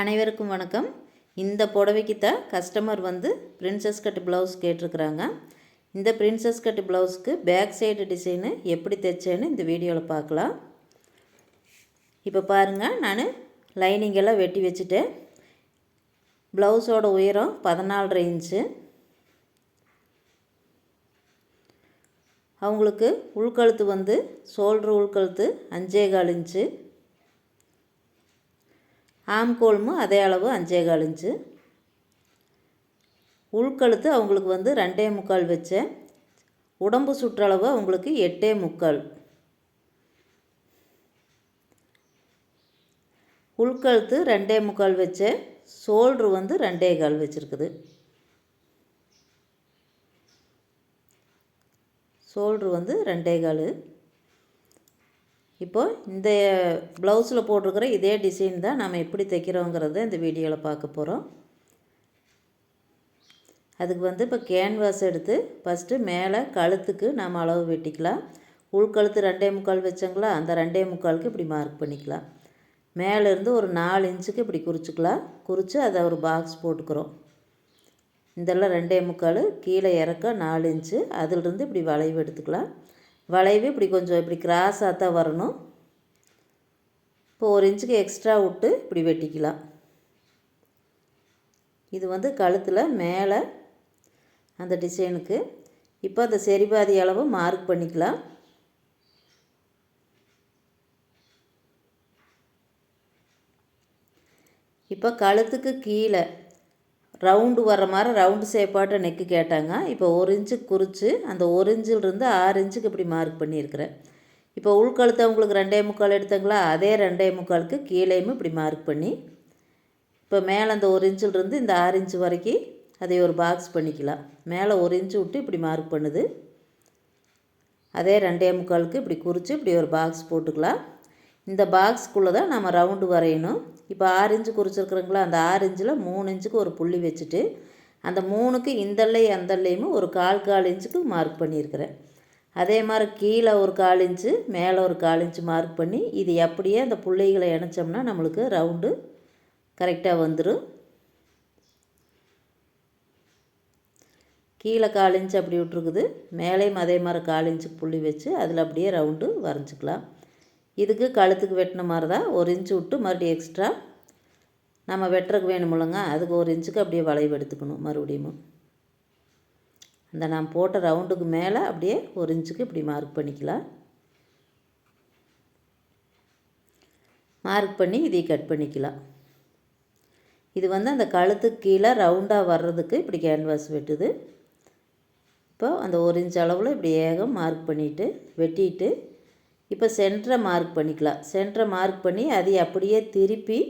அனைவருக்கும் வணக்கம். இந்த புடவைக்கு தான் கஸ்டமர் வந்து பிரின்சஸ் கட் ப்ளவுஸ் கேட்டிருக்கிறாங்க. இந்த பிரின்சஸ் கட் ப்ளவுஸ்க்கு பேக் சைடு டிசைனு எப்படி தைச்சேன்னு இந்த வீடியோவில் பார்க்கலாம். இப்போ பாருங்கள் நான் லைனிங் எல்லாம் வெட்டி வச்சுட்டேன் ப்ளவுஸோட உயரம் பதினாலரை இன்ச்சு அவங்களுக்கு உள்கழுத்து வந்து ஷோல்ட்ரு உள்கழுத்து அஞ்சே கால் இன்ச்சு ஆம்கோல்மும் அதே அளவு அஞ்சே கால் இன்ச்சு. உள்கழுத்து அவங்களுக்கு வந்து ரெண்டே முக்கால் வச்சேன். உடம்பு சுற்றளவு அவங்களுக்கு எட்டே முக்கால். உள்கழுத்து ரெண்டே முக்கால் வச்சேன். ஷோல்ட்ரு வந்து ரெண்டே கால் வச்சுருக்குது. ஷோல்ட்ரு வந்து ரெண்டே கால். இப்போது இந்த ப்ளவுஸில் போட்டிருக்கிற இதே டிசைன் தான் நம்ம எப்படி தைக்கிறோங்கிறத இந்த வீடியோவில் பார்க்க போகிறோம். அதுக்கு வந்து இப்போ கேன்வாஸ் எடுத்து ஃபஸ்ட்டு மேலே கழுத்துக்கு நம்ம அளவு வெட்டிக்கலாம். உள்கழுத்து ரெண்டே முக்கால் வச்சோங்களா? அந்த ரெண்டே முக்காலுக்கு இப்படி மார்க் பண்ணிக்கலாம். மேலேருந்து ஒரு நாலு இன்ச்சுக்கு இப்படி குறிச்சிக்கலாம். குறித்து அதை ஒரு பாக்ஸ் போட்டுக்கிறோம். இதெல்லாம் ரெண்டே முக்கால் கீழே இறக்க நாலு இன்ச்சு. அதிலிருந்து இப்படி வளைவு எடுத்துக்கலாம். வளைவு இப்படி கொஞ்சம் இப்படி கிராஸாக தான் வரணும். இப்போ ஒரு இன்ச்சுக்கு எக்ஸ்ட்ரா விட்டு இப்படி வெட்டிக்கலாம். இது வந்து கழுத்தில் மேலே அந்த டிசைனுக்கு. இப்போ அந்த செரிபாதி அளவு மார்க் பண்ணிக்கலாம். இப்போ கழுத்துக்கு கீழே ரவுண்டு வர்ற மாதிரி ரவுண்டு ஷேப்பாட்ட நெக்கு கேட்டாங்க. இப்போ ஒரு இன்ச்சு குறித்து அந்த ஒரு இன்ச்சிலிருந்து ஆறு இன்ச்சுக்கு இப்படி மார்க் பண்ணியிருக்கிறேன். இப்போ உள்கழுத்து அவங்களுக்கு ரெண்டே முக்கால் எடுத்தாங்களா? அதே ரெண்டே முக்காலுக்கு கீழேயும் இப்படி மார்க் பண்ணி இப்போ மேலே அந்த ஒரு இன்ச்சிலிருந்து இந்த ஆறு இன்ச்சு வரைக்கும் அதை ஒரு பாக்ஸ் பண்ணிக்கலாம். மேலே ஒரு இன்ச்சு விட்டு இப்படி மார்க் பண்ணுது. அதே ரெண்டே முக்காலுக்கு இப்படி குறித்து இப்படி ஒரு பாக்ஸ் போட்டுக்கலாம். இந்த பாக்ஸ்க்குள்ளே தான் நம்ம ரவுண்டு வரையணும். இப்போ ஆரஞ்சு இன்ச்சு குறிச்சிருக்குறோங்களா? அந்த ஆறு இன்ச்சில் மூணு இன்ச்சுக்கு ஒரு புள்ளி வச்சுட்டு அந்த மூணுக்கு இந்தள்ளை அந்தள்ளையுமே ஒரு கால் கால் இன்ச்சுக்கு மார்க் பண்ணியிருக்கிறேன். அதே மாதிரி கீழே ஒரு கால் இன்ச்சு மேலே ஒரு கால் இன்ச்சு மார்க் பண்ணி இது அப்படியே அந்த பிள்ளைகளை இணைச்சோம்னா நம்மளுக்கு ரவுண்டு கரெக்டாக வந்துடும் கீழே கால் இன்ச்சு அப்படி விட்ருக்குது மேலேயும் அதே மாதிரி கால் இன்ச்சுக்கு புள்ளி வச்சு அதில் அப்படியே ரவுண்டு வரைஞ்சிக்கலாம். இதுக்கு கழுத்துக்கு வெட்டின மாதிரி தான் ஒரு இன்ச்சு விட்டு மறுபடியும் எக்ஸ்ட்ரா நம்ம வெட்டுறதுக்கு வேணுமில்லங்க அதுக்கு ஒரு இன்ச்சுக்கு அப்படியே வளைவு எடுத்துக்கணும் மறுபடியும். அந்த நான் போட்ட ரவுண்டுக்கு மேலே அப்படியே ஒரு இன்ச்சுக்கு இப்படி மார்க் பண்ணிக்கலாம். மார்க் பண்ணி இதை கட் பண்ணிக்கலாம். இது வந்து அந்த கழுத்துக்கு கீழே ரவுண்டாக வர்றதுக்கு இப்படி கேன்வாஸ் வெட்டுது. இப்போ அந்த ஒரு இன்ச் அளவில் இப்படி ஏகம் மார்க் பண்ணிவிட்டு வெட்டிட்டு இப்போ சென்டரை மார்க் பண்ணிக்கலாம். சென்டரை மார்க் பண்ணி அதை அப்படியே திருப்பி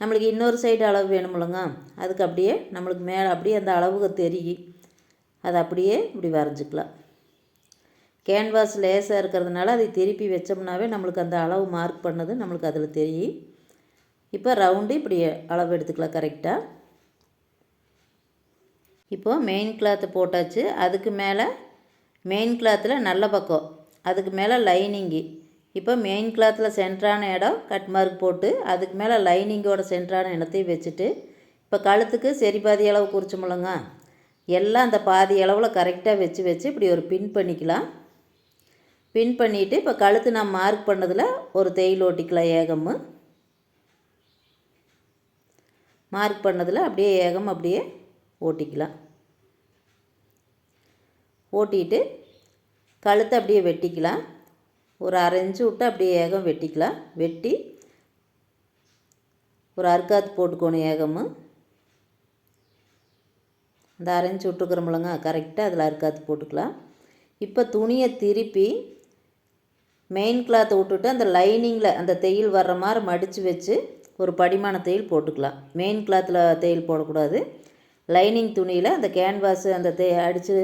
நம்மளுக்கு இன்னொரு சைடு அளவு வேணுமில்லங்க அதுக்கு அப்படியே நம்மளுக்கு மேலே அப்படியே அந்த அளவுக்கு தெரியும் அதை அப்படியே இப்படி வரைஞ்சிக்கலாம். கேன்வாஸ் லேசாக இருக்கிறதுனால அதை திருப்பி வச்சோம்னாவே நம்மளுக்கு அந்த அளவு மார்க் பண்ணது நம்மளுக்கு அதில் தெரியும் இப்போ ரவுண்டு இப்படி அளவு எடுத்துக்கலாம் கரெக்டாக இப்போது மெயின் கிளாத்து போட்டாச்சு. அதுக்கு மேலே மெயின் கிளாத்தில் நல்ல பக்கம் அதுக்கு மேலே லைனிங்கு இப்போ மெயின் கிளாத்தில் சென்ட்ரான இடம் கட் மார்க் போட்டு அதுக்கு மேலே லைனிங்கோட சென்டரான இடத்தையும் வச்சுட்டு இப்போ கழுத்துக்கு சரி பாதி அளவு குறிச்சோமுலங்க எல்லாம் அந்த பாதி அளவில் கரெக்டாக வச்சு வச்சு இப்படி ஒரு பின் பண்ணிக்கலாம். பின் பண்ணிவிட்டு இப்போ கழுத்து நான் மார்க் பண்ணதில் ஒரு தையல் ஓட்டிக்கலாம் ஏகம். மார்க் பண்ணதில் அப்படியே ஏகம் அப்படியே ஓட்டிக்கலாம். ஓட்டிட்டு கழுத்தை அப்படியே வெட்டிக்கலாம். ஒரு அரைஞ்சு விட்டு அப்படியே ஏகம் வெட்டிக்கலாம். வெட்டி ஒரு அறுக்காத்து போட்டுக்கணும் ஏகமும் அந்த அரைஞ்சி இன்ச்சு விட்டுக்கிறோம்லங்க கரெக்டாக அதில் அறுக்காத்து போட்டுக்கலாம். இப்போ துணியை திருப்பி மெயின் கிளாத்தை விட்டுட்டு அந்த லைனிங்கில் அந்த தையல் வர்ற மாதிரி மடித்து வச்சு ஒரு படிமான தையல் போட்டுக்கலாம். மெயின் கிளாத்தில் தையல் போடக்கூடாது. லைனிங் துணியில் அந்த கேன்வாஸு அந்த தே அடித்து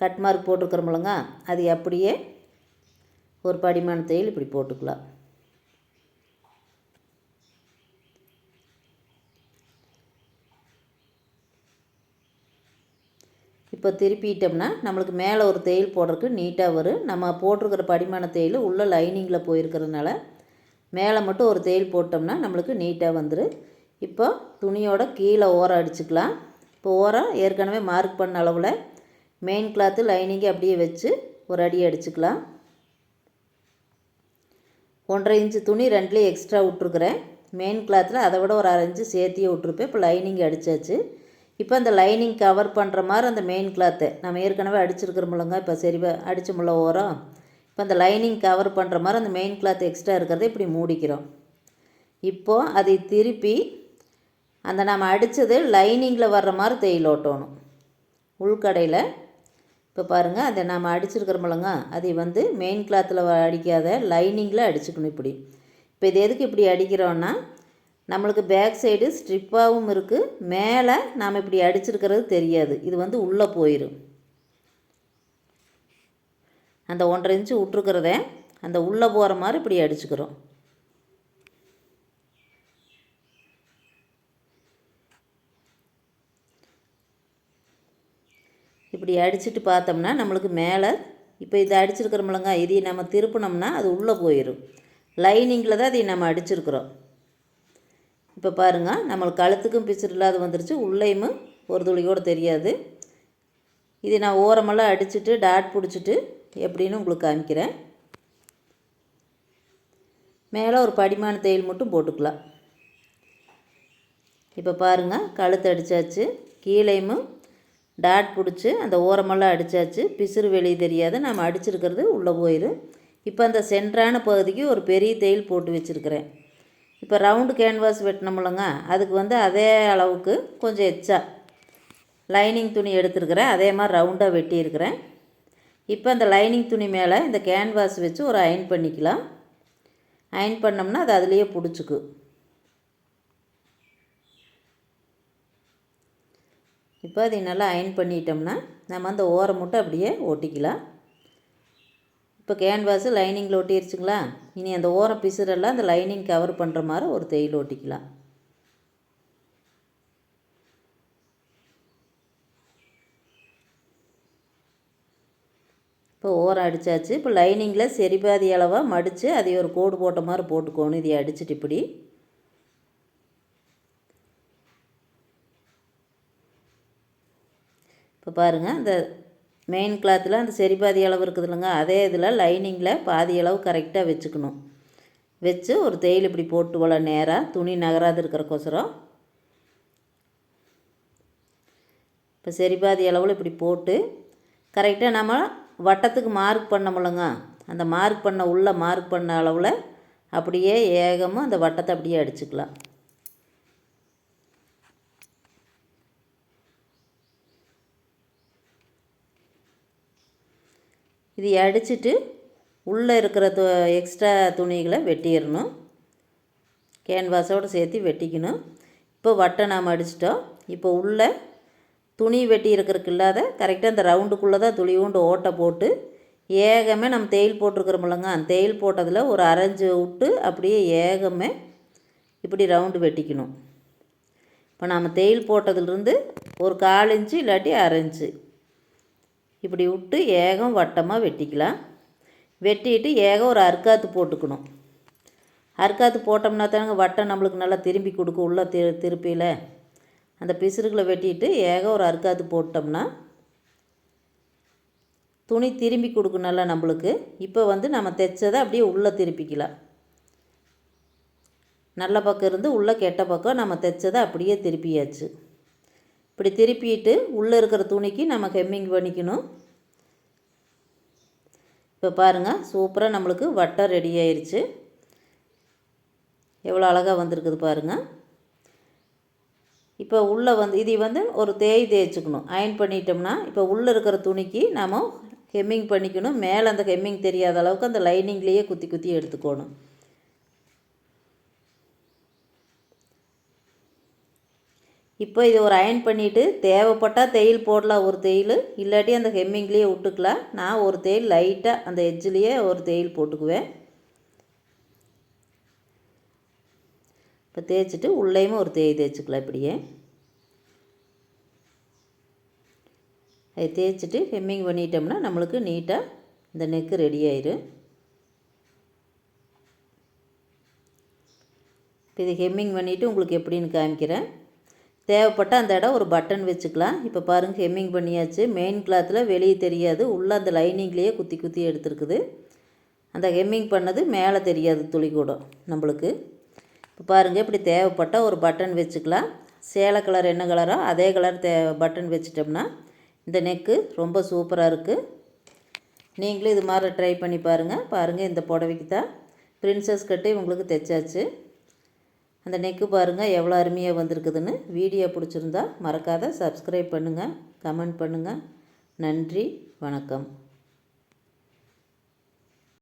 கட் மார்க் போட்டிருக்கிறோம்லங்க அது அப்படியே ஒரு படிமான தையல் இப்படி போட்டுக்கலாம். இப்போ திருப்பிட்டோம்னா நம்மளுக்கு மேலே ஒரு தையல் போடுறதுக்கு நீட்டாக வரும். நம்ம போட்டிருக்கிற படிமான தையல் உள்ளே லைனிங்கில் போயிருக்கிறதுனால மேலே மட்டும் ஒரு தையல் போட்டோம்னா நம்மளுக்கு நீட்டாக வந்துடும் இப்போ துணியோட கீழே ஓரம் அடிச்சுக்கலாம். இப்போ ஓரம் ஏற்கனவே மார்க் பண்ண அளவில் மெயின் கிளாத்து லைனிங்கை அப்படியே வச்சு ஒரு அடி அடிச்சுக்கலாம். ஒன்றரை இன்ச்சு துணி ரெண்டுலேயும் எக்ஸ்ட்ரா விட்ருக்குறேன் மெயின் கிளாத்தில் அதை விட ஒரு அரை இன்ச்சு சேர்த்தியே விட்ருப்பேன் இப்போ லைனிங் அடித்தாச்சு இப்போ அந்த லைனிங் கவர் பண்ணுற மாதிரி அந்த மெயின் கிளாத்தை நம்ம ஏற்கனவே அடிச்சிருக்கிறோமில்லங்க இப்போ சரி அடிச்சோமுல்ல ஓரம். இப்போ அந்த லைனிங் கவர் பண்ணுற மாதிரி அந்த மெயின் கிளாத் எக்ஸ்ட்ரா இருக்கிறத இப்படி மூடிக்கிறோம். இப்போது அதை திருப்பி அந்த நம்ம அடித்தது லைனிங்கில் வர்ற மாதிரி தையல் ஓட்டணும். உள்கடையில் இப்போ பாருங்கள் அதை நம்ம அடிச்சிருக்கிறோமில்லங்க அதை வந்து மெயின் கிளாத்தில் அடிக்காத லைனிங்கில் அடிச்சுக்கணும் இப்படி. இப்போ இது எதுக்கு இப்படி அடிக்கிறோன்னா நம்மளுக்கு பேக் சைடு ஸ்ட்ரிப்பாகவும் இருக்குது மேலே நாம் இப்படி அடிச்சிருக்கிறது தெரியாது. இது வந்து உள்ளே போயிடும் அந்த ஒன்றரை இன்ச்சு விட்ருக்கிறத அந்த உள்ளே போகிற மாதிரி இப்படி அடிச்சுக்கிறோம். இப்படி அடிச்சுட்டு பார்த்தோம்னா நம்மளுக்கு மேலே இப்போ இதை அடிச்சிருக்கிறோம்லங்க இதை நம்ம திருப்பினோம்னா அது உள்ளே போயிடும் லைனிங்கில் தான் இதை நம்ம அடிச்சிருக்கிறோம். இப்போ பாருங்கள் நம்மளுக்கு கழுத்துக்கும் பிச்சர் இல்லாத வந்துருச்சு உள்ளேயும் ஒரு துளி கூட தெரியாது. இதை நான் ஓரமெல்லாம் அடிச்சுட்டு டாட் பிடிச்சிட்டு எப்படின்னு உங்களுக்கு காமிக்கிறேன். மேலே ஒரு படிமான தையல் மட்டும் போட்டுக்கலாம். இப்போ பாருங்கள் கழுத்து அடித்தாச்சு கீழேயும் டாட் பிடிச்சி அந்த ஓரமெல்லாம் அடித்தாச்சு பிசுறு வெளியே தெரியாது. நம்ம அடிச்சிருக்கிறது உள்ளே போயிடும் இப்போ அந்த சென்ட்ரான பகுதிக்கு ஒரு பெரிய தையல் போட்டு வச்சுருக்கிறேன். இப்போ ரவுண்டு கேன்வாஸ் வெட்டினோம்லங்க அதுக்கு வந்து அதே அளவுக்கு கொஞ்சம் எச்சா லைனிங் துணி எடுத்துருக்கிறேன். அதே மாதிரி ரவுண்டாக வெட்டியிருக்கிறேன். இப்போ அந்த லைனிங் துணி மேலே இந்த கேன்வாஸ் வச்சு ஒரு அயன் பண்ணிக்கலாம். அயன் பண்ணோம்னா அது அதுலேயே பிடிச்சிக்கு இப்போ அதை நல்லா அயன் பண்ணிட்டோம்னா நம்ம அந்த ஓரம் மட்டும் அப்படியே ஒட்டிக்கலாம். இப்போ கேன்வாஸு லைனிங்கில் ஒட்டிடுச்சுங்களா இனி அந்த ஓரம் பிசுரெல்லாம் அந்த லைனிங் கவர் பண்ணுற மாதிரி ஒரு தையல் ஒட்டிக்கலாம். இப்போ ஓரம் அடித்தாச்சு இப்போ லைனிங்கில் சரிபாதி அளவாக மடித்து அதை ஒரு கோடு போட்ட மாதிரி போட்டுக்கோணும். இதை அடிச்சுட்டு இப்படி. இப்போ பாருங்கள் அந்த மெயின் கிளாத்தில் அந்த சரி பாதி அளவு இருக்குது இல்லைங்க அதே இதில் லைனிங்கில் பாதி அளவு கரெக்டாக வச்சுக்கணும். வச்சு ஒரு தையல் இப்படி போட்டு போல நேராக துணி நகராது இருக்கிறக்கோசரம். இப்போ சரி பாதி அளவில் இப்படி போட்டு கரெக்டாக நம்ம வட்டத்துக்கு மார்க் பண்ணமுல்லங்க அந்த மார்க் பண்ண உள்ளே மார்க் பண்ண அளவில் அப்படியே ஏகமாக அந்த வட்டத்தை அப்படியே அடிச்சுக்கலாம். இது அடிச்சுட்டு உள்ளே இருக்கிற து எக்ஸ்ட்ரா துணிகளை வெட்டிடணும். கேன்வாஸோடு சேர்த்து வெட்டிக்கணும். இப்போ வட்டை நாம் அடிச்சிட்டோம். இப்போ உள்ளே துணி வெட்டி இருக்கிறதுக்கு இல்லாத கரெக்டாக அந்த ரவுண்டுக்குள்ளே தான் துளி உண்டு ஓட்டை போட்டு ஏகமே நம்ம தேயில் போட்டிருக்கிறோமில்லங்க அந்த தேயில் போட்டதில் ஒரு அரைஞ்சு விட்டு அப்படியே ஏகமே இப்படி ரவுண்டு வெட்டிக்கணும். இப்போ நாம் தேயில் போட்டதுலேருந்து ஒரு கால் இன்ச்சு இல்லாட்டி அரைஞ்சு இப்படி விட்டு ஏகம் வட்டமாக வெட்டிக்கலாம். வெட்டிட்டு ஏகம் ஒரு அறுக்காத்து போட்டுக்கணும். அறுக்காத்து போட்டோம்னா தானங்க வட்டம் நம்மளுக்கு நல்லா திரும்பி கொடுக்கும் உள்ள திரு திருப்பியில் அந்த பிசுறுகளை வெட்டிட்டு ஏகம் ஒரு அறுக்காத்து போட்டோம்னா துணி திரும்பி கொடுக்கும் நல்லா நம்மளுக்கு. இப்போ வந்து நம்ம தைச்சதை அப்படியே உள்ளே திருப்பிக்கலாம். நல்ல பக்கம் இருந்து உள்ளே கெட்ட பக்கம் நம்ம தைச்சதை அப்படியே திருப்பியாச்சு. இப்படி திருப்பிட்டு உள்ளே இருக்கிற துணிக்கு நம்ம ஹெம்மிங் பண்ணிக்கணும். இப்போ பாருங்கள் சூப்பராக நம்மளுக்கு வட்டம் ரெடி ஆயிடுச்சு எவ்வளோ அழகாக வந்திருக்குது பாருங்கள் இப்போ உள்ளே வந்து இதை வந்து ஒரு தேய் தேய்ச்சிக்கணும். அயன் பண்ணிட்டோம்னா இப்போ உள்ளே இருக்கிற துணிக்கு நாம் ஹெம்மிங் பண்ணிக்கணும். மேலே அந்த ஹெம்மிங் தெரியாத அளவுக்கு அந்த லைனிங்லேயே குத்தி குத்தி எடுத்துக்கணும். இப்போ இது ஒரு அயன் பண்ணிவிட்டு தேவைப்பட்டால் தையல் போடலாம் ஒரு தையல். இல்லாட்டி அந்த ஹெம்மிங்லேயே விட்டுக்கலாம். நான் ஒரு தையல் லைட்டாக அந்த எஜ்ஜிலேயே ஒரு தையல் போட்டுக்குவேன். இப்போ தேய்ச்சிட்டு உள்ளேயுமே ஒரு தேய் தேய்ச்சிக்கலாம் இப்படியே. அதை தேய்ச்சிட்டு ஹெம்மிங் பண்ணிட்டோம்னா நம்மளுக்கு நீட்டாக இந்த நெக்கு ரெடி ஆயிரும். இப்போ இது ஹெம்மிங் பண்ணிவிட்டு உங்களுக்கு எப்படின்னு காமிக்கிறேன். தேவைப்பட்ட அந்த இடம் ஒரு பட்டன் வச்சுக்கலாம். இப்போ பாருங்கள் ஹெம்மிங் பண்ணியாச்சு. மெயின் கிளாத்தில் வெளியே தெரியாது. உள்ளே அந்த லைனிங்லேயே குத்தி குத்தி எடுத்துருக்குது. அந்த ஹெம்மிங் பண்ணது மேலே தெரியாது துளி கூட நம்மளுக்கு. இப்போ பாருங்கள் இப்படி தேவைப்பட்ட ஒரு பட்டன் வச்சுக்கலாம். சேலை கலர் என்ன கலரோ அதே கலர் தே பட்டன் வச்சிட்டோம்னா இந்த நெக்கு ரொம்ப சூப்பராக இருக்குது நீங்களும் இது மாதிரி ட்ரை பண்ணி பாருங்கள் பாருங்கள் இந்த புடவைக்கு தான் பிரின்சஸ் கட்டு உங்களுக்கு தைச்சாச்சு. அந்த நெக்கு பாருங்கள் எவ்வளோ அருமையாக வந்திருக்குதுன்னு. வீடியோ பிடிச்சிருந்தா மறக்காத சப்ஸ்கிரைப் பண்ணுங்கள் கமெண்ட் பண்ணுங்கள் நன்றி வணக்கம்.